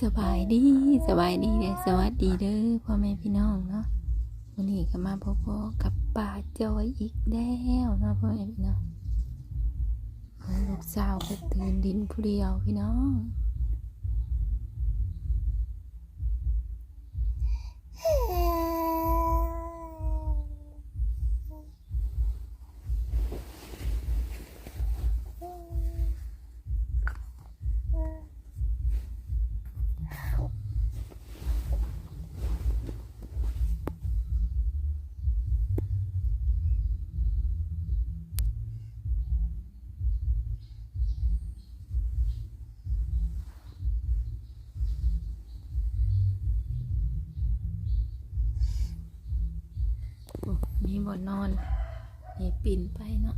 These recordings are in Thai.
สบายดีสบายดีเด้อสวัสดีเด้อพ่อแม่พี่น้องเนาะวันนี้ก็มาพบกับป่าจอยอีกแล้วเนาะพ่อแม่พี่น้องลูกสาวก็ตื่นดินผู้เดียวพี่น้อง บ่นอนนี่ปิ่นไปเนาะ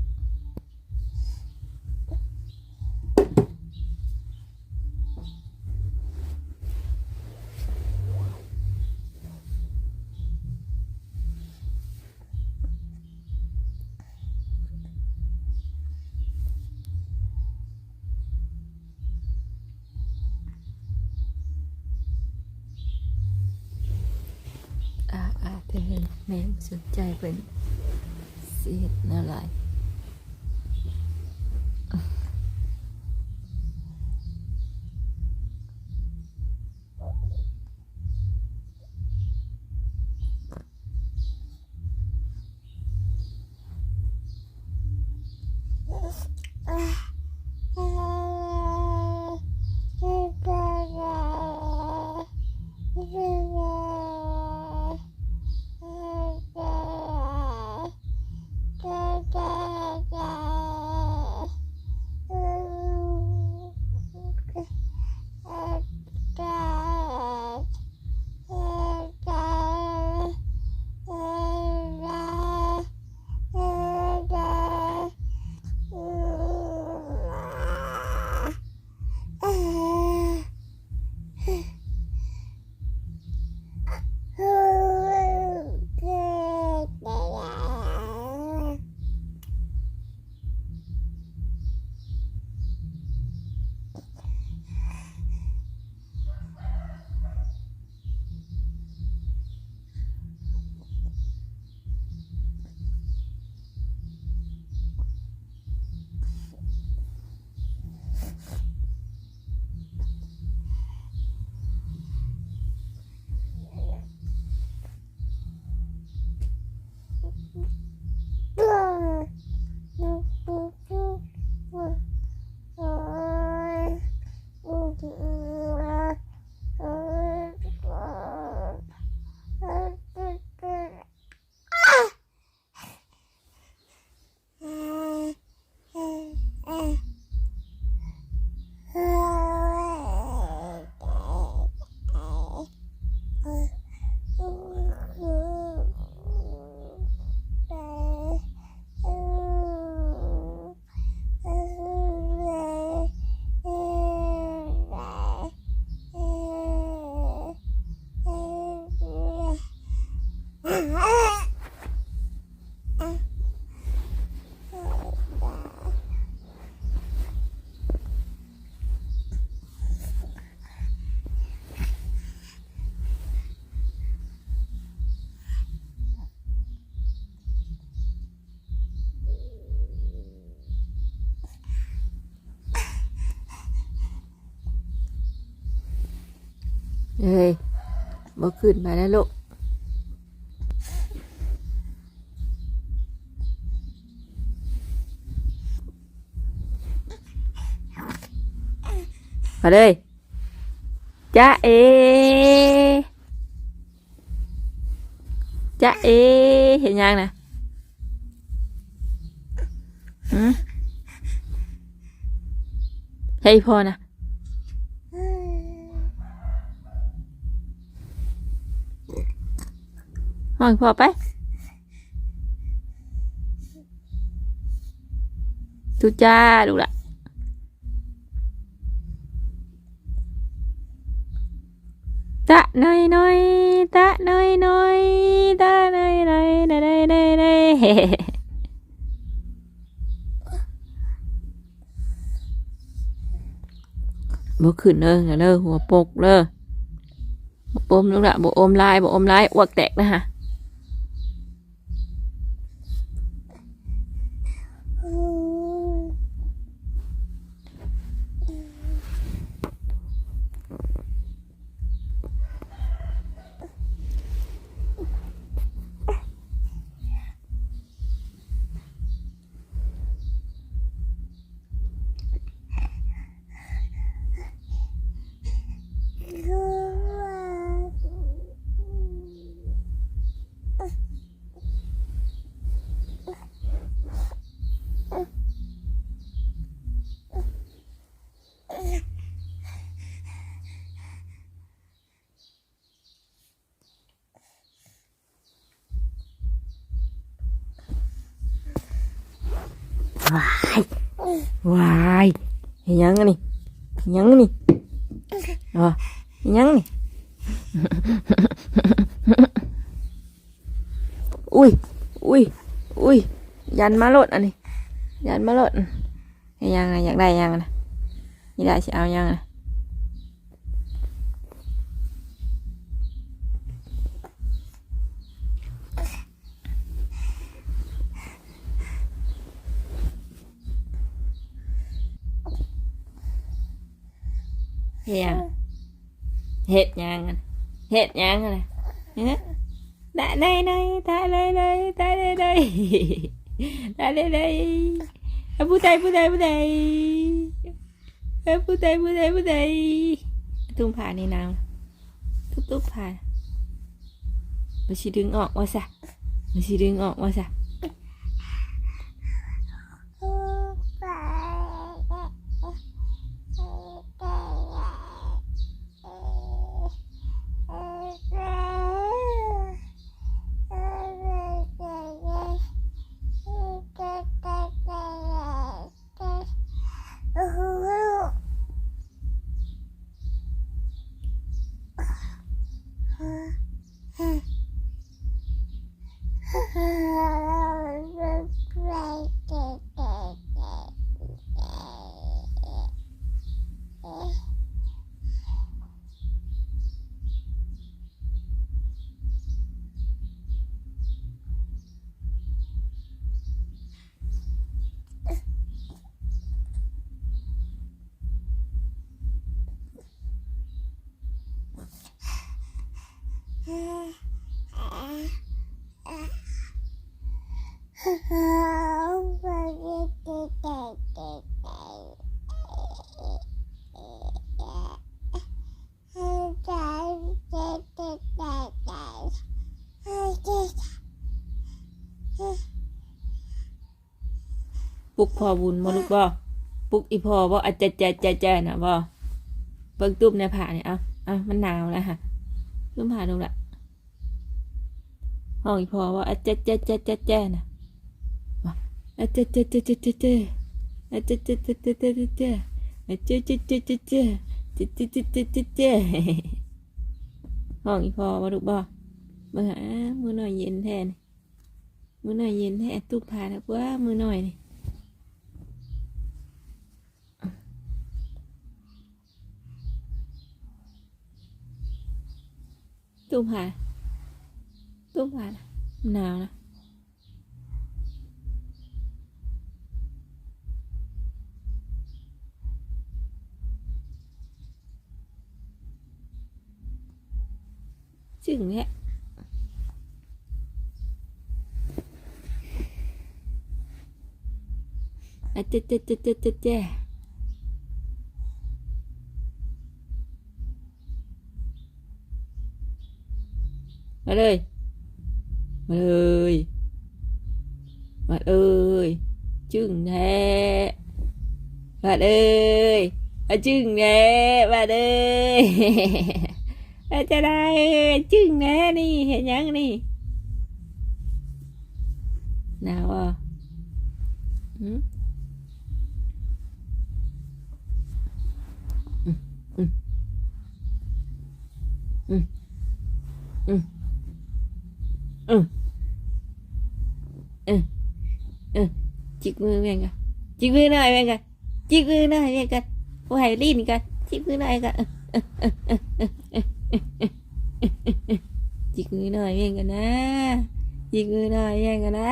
เอ้ยบ่ขึ้นมาแล้วลูกมาเลยจ้าเอจ้าเอ เห็นยังนะให้พอนะ ห้องพอไปทุจ้าดูละตะหน่อยหน่อยตะหน่อยหน่อยตะหน่อยหน่อยได้ได้ได้ได้เฮ้บ่ขึ้นเด้อเด้อหัวปกเด้อบ่อมลูกละบ่อมลายบ่อมลายอ้วกแตกนะฮะ วายวายเห็นยังนี่เห็นยังนี่อ๋อยังนี่อุ้ยอุ้ยอุ้ยยันมาโลดอันนี้ยันมาโลดเห็นยังอะอยากได้ยังนะนี่ได้สิเอายังนะ เฮ็ดยังเฮ็ดยังเฮ็ดยังอะนะเฮ็ดได้ได้ได้ได้ได้ได้ได้ได้ได้ได้ได้ได้เอาผู้ใดผู้ใดผู้ใดเอาผู้ใดผู้ใดผู้ใดตุ้มผ่านี่นางทุบทุบผ่านมันสิดึงออกว่าซะมันสิดึงออกว่าซะ ปลุกพ่อบุญมาลูกบ่ปลุกอีพ่อบ่อาจจะจะจะจะนะบ่เบิ่งตุ้มในผ้าเนี่ยเอาเอามันหนาวแล้วค่ะตุ้มผ้าดูละห้องอีพ่อว่าอาจจะจะจะจะจะนะว่าอาจจะจะจะจะจะจะอาจจะจะจะจะจะจะจะอาจจะจะจะจะจะจะจะจะจะจะจะจะห้องอีพ่อว่าลูกบ่เบิ่งหามือหน่อยเย็นแทนมือหน่อยเย็นแท้ตุ้มผ้านะว่ามือหน่อยนี่ Tôm hả? Tôm hả? Nào nè Chừng ấy À chê chê chê chê chê chê Mật ơi. Mật ơi. Mật ơi. Chừng nè. Mật ơi. À, Chừng nè Mật ơi. À, Chà đây Chừng nè đi Hẹn nhắn đi. Nào à. Ừ. Ừ. Ừ. Ừ. ừ. ừ. อเออเออจิกมือแม่งกันจิกมือหน่อยแม่งกันจิกมือหน่อยแม่งกันผู้ให้ลิ้นกันจิกมือหน่อยกันจิกมือหน่อยแม่งกันนะจิกมือหน่อยแม่งกันนะ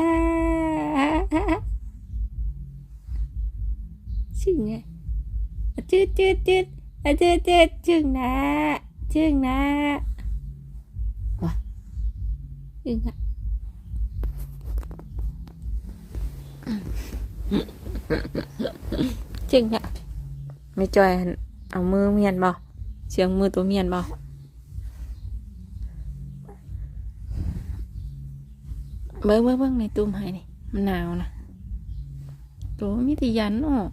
ชึ่งไงจืดจืดจืดจืดจืดชึ่งนะชึ่งนะ จึงอะจริงอะไม่จอยหั่นเอามือเมียนบ่เสียงมือตัวเมียนบ่เบิ้งเบิ้งเบิ้งในตุ้มให้นี่มันหนาวนะตัวมีแต่ยันออก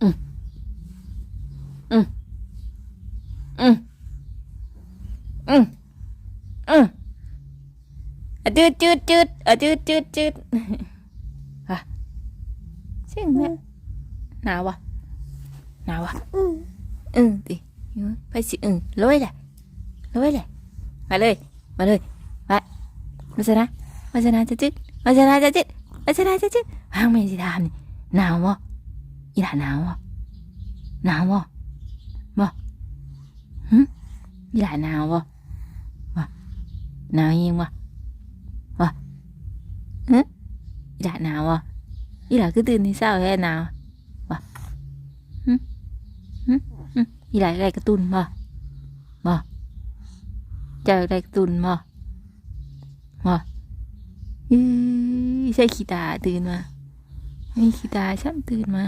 อืมอืมอืมอืมอืม อะจืดจืดจืดอะจืดจืดจืดฮะเสียงเนี่ยหนาววะหนาววะอืมดิอยู่ไปสิอืมลอยเลยลอยเลยมาเลย มาเลยไปมาชนะมาชนะจะจืดมาชนะจะจืดมาชนะจะจืดห้างไม่สิทำนี่หนาววะอีหล่าหนาววะหนาววะบ่หึอีหล่าหนาววะบ่หนาวยิงวะ อีหล่าหนาวอะอีหล่าคือตื่นที่เศร้าแค่หนาวบ่ฮึฮึอีหล่าอะไรกระตุนบ่บ่เจะอะไรกระตุนบ่บ่อือใช่ขี้ตาตื่นมามีขี้ตาช่ำตื่นมา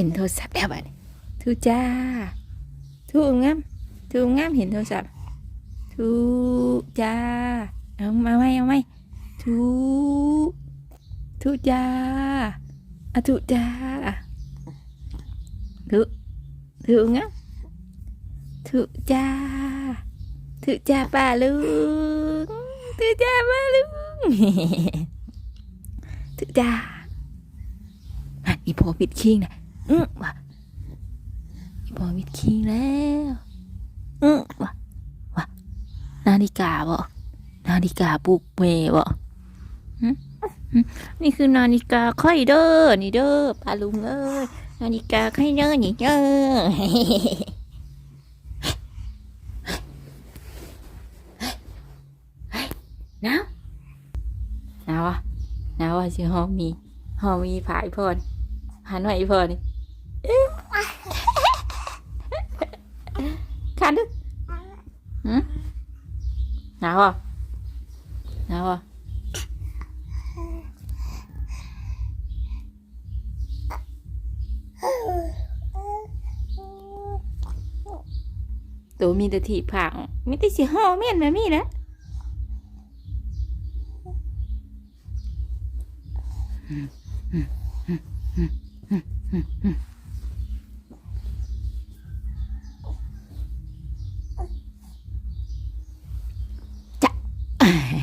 เห็นโทรศัพท์แล้วบัดนี้ทูจ้าทูงามทูงามเห็นโทรศัพท์ทูจ้าเอามาไหมเอาไหมทูทูจ้าอะทูจ้าทูทูงามทูจ้าทูจ้าป้าลุงทูจ้าป้าลุงทูจ้าอีพอปิดคิงนะ อืมว่ะอีพอปิดคิงแล้วอืมวะวะนาฬิกาบ่นาฬิกาปลุกเมย์บ่นี่คือนาฬิกาค่อยเด้อนี่เด้อปาลุงเอ้ยนาฬิกาค่อยเด้อนี่เด้อหนาวหนาวอะหนาวอะสิห้องมีห้องมีผายพอนหันไว้อีพอนี่ดึกหืมหนาวอะหนาวอะตัวมีแต่ถีบผักมีแต่สิห่อเมียนแบบนี้แหละจะ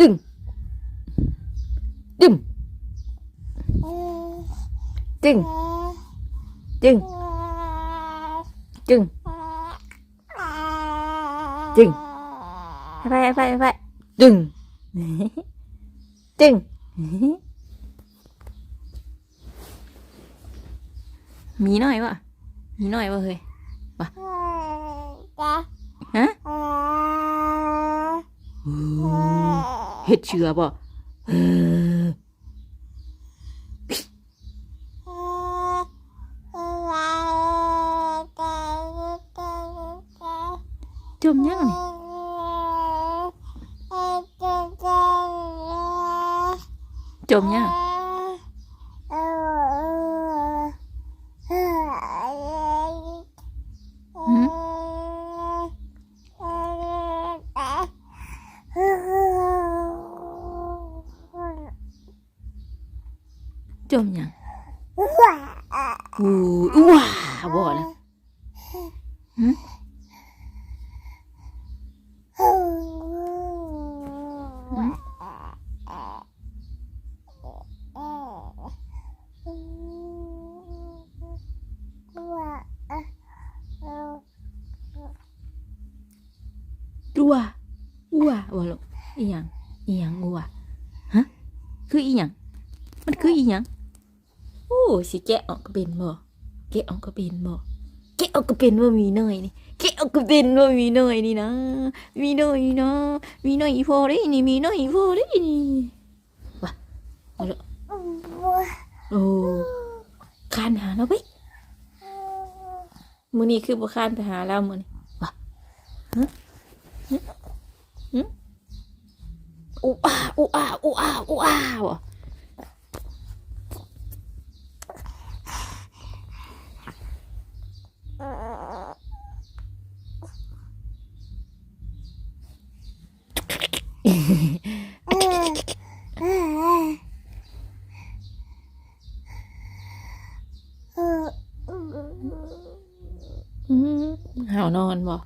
ดึงดึงจึงจึงจึงจึงไปไปไปไปดึ งจึงมีหน่อยวะมีหน่อยวะเฮ้ยวะฮะ เฮ็ดเชื่อบ่เออจมยังนี่จมยัง อัวบ่ลูกอีหยังอีหยังอัวฮะคืออีหยังมันคืออีหยังโอ้สิแกะออกก็เป็นบ่แกะออกก็เป็นบ่แกะออกก็เป็นว่ามีน่อยนี่แกะออกก็เป็นว่ามีน่อยนี่นะ มีน่อยนะมีน่อยอีพอได้นี่มีน่อยอีพอได้นี่ว่ะเอาละโอ้คานหาเราไปมือนี้คือบ่คานไปหาเรามื้อนี้ว่ะฮะ อูอ้าอูอ้าอูอ้าอูอ้าว่ะอืมหาวนอนบ่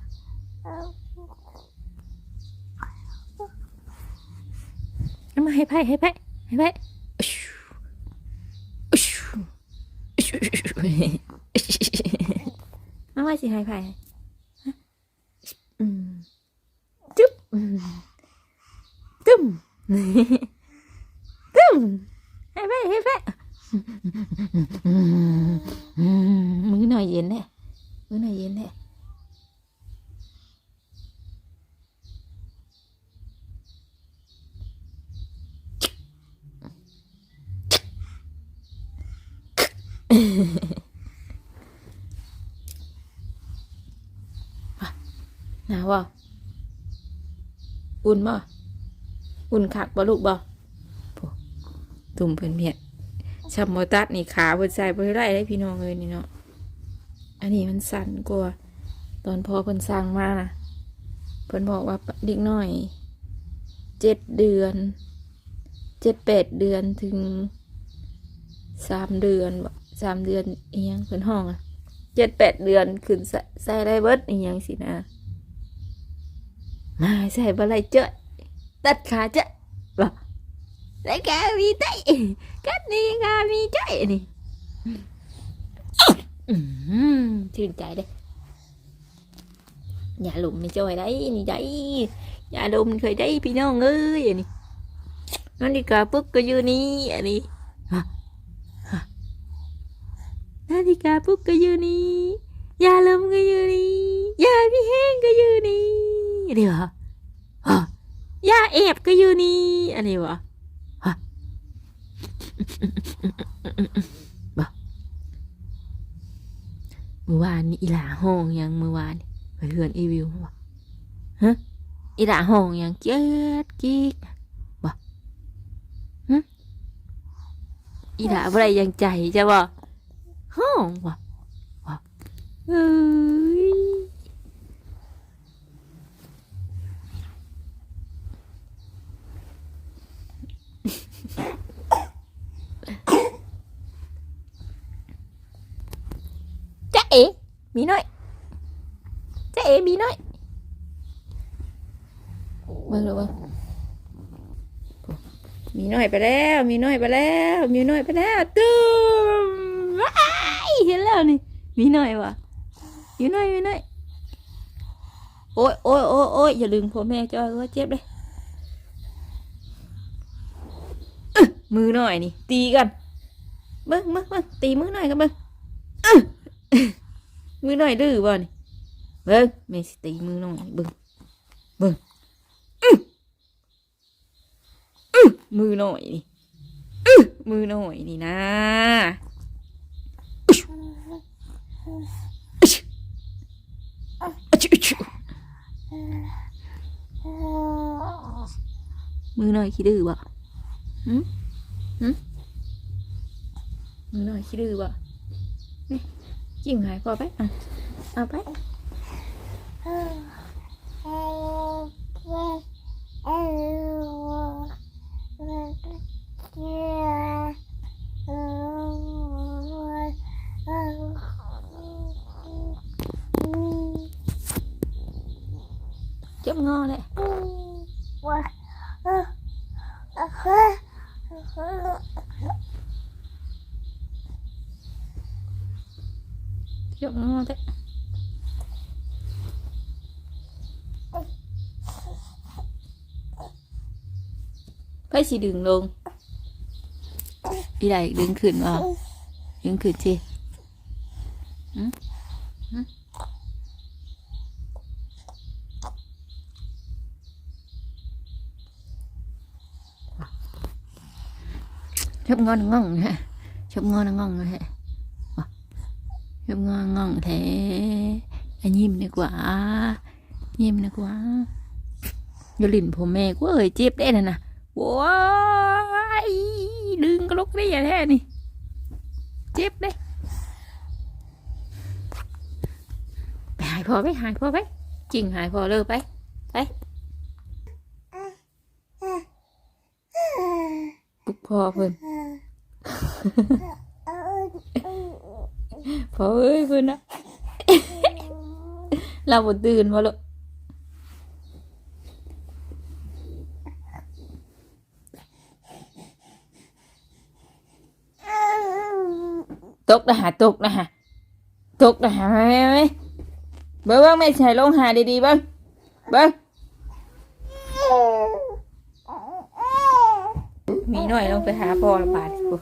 เอามาให้ ไพ่ให้ไพ่ให้ไพ่มาว่าสิให้ไพ่จุ๊บอืมตึ้มตึ้มให้ไพ่ให้ไพ่อืมอืมมือหน่อยเย็นแน่มือหน่อยเย็นแน่ หนาวบ่อุ่นบ่อุ่นคักบ่ลูกบ่ตุ่มเพิ่นเมียชับโมตัดนี่ขาเพิ่นใส่บ่ได้พี่น้องเอ้ยนี่เนาะอันนี้มันสั่นกว่าตอนพอเพิ่นสร้างมานะเพิ่นบอกว่าเด็กน้อยเจ็ดเดือนเจ็ดแปดเดือนถึงสามเดือนสามเดือนอีหยังเพิ่นห้องอะเจ็ดแปดเดือนขึ้นใส่ใส่ได้เบิดอีหยังสินะ มาใส่บะไรเจอะตัดขาเจอะบอกได้แกมีใจกัดนี่กามีใจนี่ชื่นใจเด้อย่าลุมนี่จอยได้นี่ได้อย่าดมเคยได้พี่น้องเอ้ยอันนี้นั่นดีกาปุ๊กก็อยู่นี่อันนี้นาฬิกาปุ๊กก็อยู่นี่ยาลมก็อยู่นี่ยาพี่แห้งก็อยู่นี่ อันนี้วะฮะยาเอฟก็อยู่นี่อันนี้วะฮะบ่เมื่อวานนี่อีหลาห้องยังเมื่อวานนี่ไปเฮือนอีวิวบ่ฮะอีหลาห้องยังเจ็ดกิ๊กบ่ฮะอีหลาอะไรยังใจจะบ่ห้องบ่บ่เอ้ย จ๊ะ เอ๋มีน้อยจ๊ะเอ๋มีน้อยเบิ่งเลยเบิ่งมีน้อยไปแล้ว มีน้อยไปแล้ว มีน้อยไปแล้วตึมว้ายเห็นแล้วนี่มีน้อยวะมีน้อยมีน้อยโอ้ยโอ้ยโอ้ยโอ้ยอย่าลืมพ่อแม่จ้อยก็เจ็บเลยมือหน่อยนี่ตีกันเบิ่งเบิ่งเบิ่งตีมือหน่อยกันเบิ่ง มือหน่อยดื้อบ่นี่เบิ่งแม่สิตีมือหน่อยเบิ่งเบิ่งมือหน่อยนี่มือหน่อยนี่นะมือหน่อยขี้ดื้อบ่หืมหืมมือหน่อยขี้ดื้อบ่จิ้ chuyện hài coi bác? À à bác. Chấm ngon đấy. สิดึงลงอีไดดึงขึ้นว่าดึงขึ้นสิชอบงอนง่องฮะชอบงอนง่องเลยฮะว่ะชอบงอนง่องแท้อันยิ้มดีกว่า ยิ้มดีกว่าอย่าลิ่นผมแม่กูเอ้ยเจ็บได้น่ะนะ ว้ายดึงกระลุกได้ยังแท้นี่ เจ็บได้ไปหายพอไปหายพอไปจริงหายพอเลยไป ไปปุกพอเพิ่นพอเอ้ยเพิ่นนะเราบ่ตื่นมาลูก ตกนะฮะตกนะฮะตกนะฮะไปไปไปเบิ้งเบิ้งไม่ใช่ลงหาดีๆเบิ้งเบิ้งมีหน่อยลงไปหาพ่อละบาทกู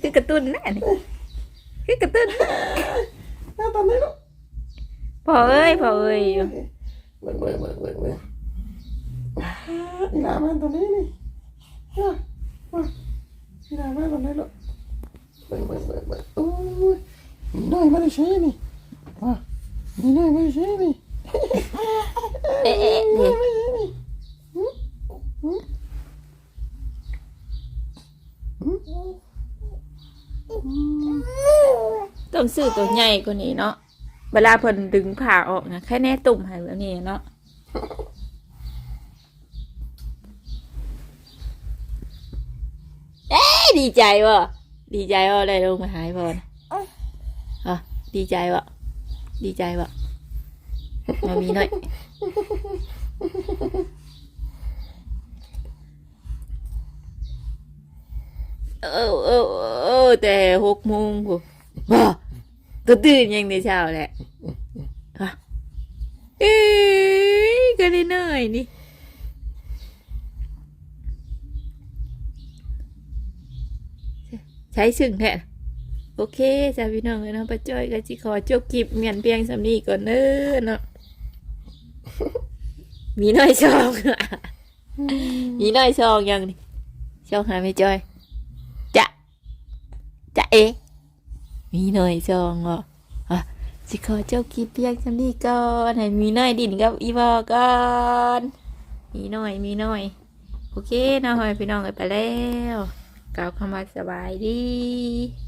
คือกระตุ้นแน่นี่คือกระตุ้นหน้าตอนนี้ลูกพ่อเอ้ยพ่อเอ้ยอยู่เบิ่งเบิ่งเบิ่งเบิ่งเบิ่งอีหลามาตอนนี้ นี่อะอะอีหลามาตอนนี้ลูกเบิ่งเบิ่งเบิ่งเบิ่งโอ้ยมีน้อยมาได้ใช้นี่ว่ะมีน้อยมาได้ใช้นี่เอ๊ะเอ๊ะเอ๊ะไม่ใช่นี่หืมหืมหืมหืมต้องซื้อตัวใหญ่กว่านี้เนาะเวลาเพิ่นดึงผ่าออกนะแค่แน่ตุ่มใหายแบบนี้เนาะเอ๊ะ ดีใจวะดีใจวะได้ลงมาหายพอนะอะดีใจวะดีใจวะมามีหน่อยเออเออเออแต่หกโมงกูบ้าตัวตื่นยังในเช้าแหละฮะเอ้ยก็ได้หน่อยนี่ ใช้ซึ่งแท้โอเคจ้าพี่น้องเลยเนาะป้าจ้อยก็จิขอจบคลิปเมียนเพียงสำนีก่อนเน้อเนาะมีน้อยชองมีน้อยชองยังนี่ชองหาไม่จ้อยจะจะเอมีหน่อยจองอะอะสิขอเจ้าคลิปเพียงจำนี้ก่อนให้มีหน่อยดินกับอีบอกก่อนมีหน่อยมีหน่อยโอเคเนาะให้พี่น้องกันไปแล้ว กล่าวคำว่าสบายดี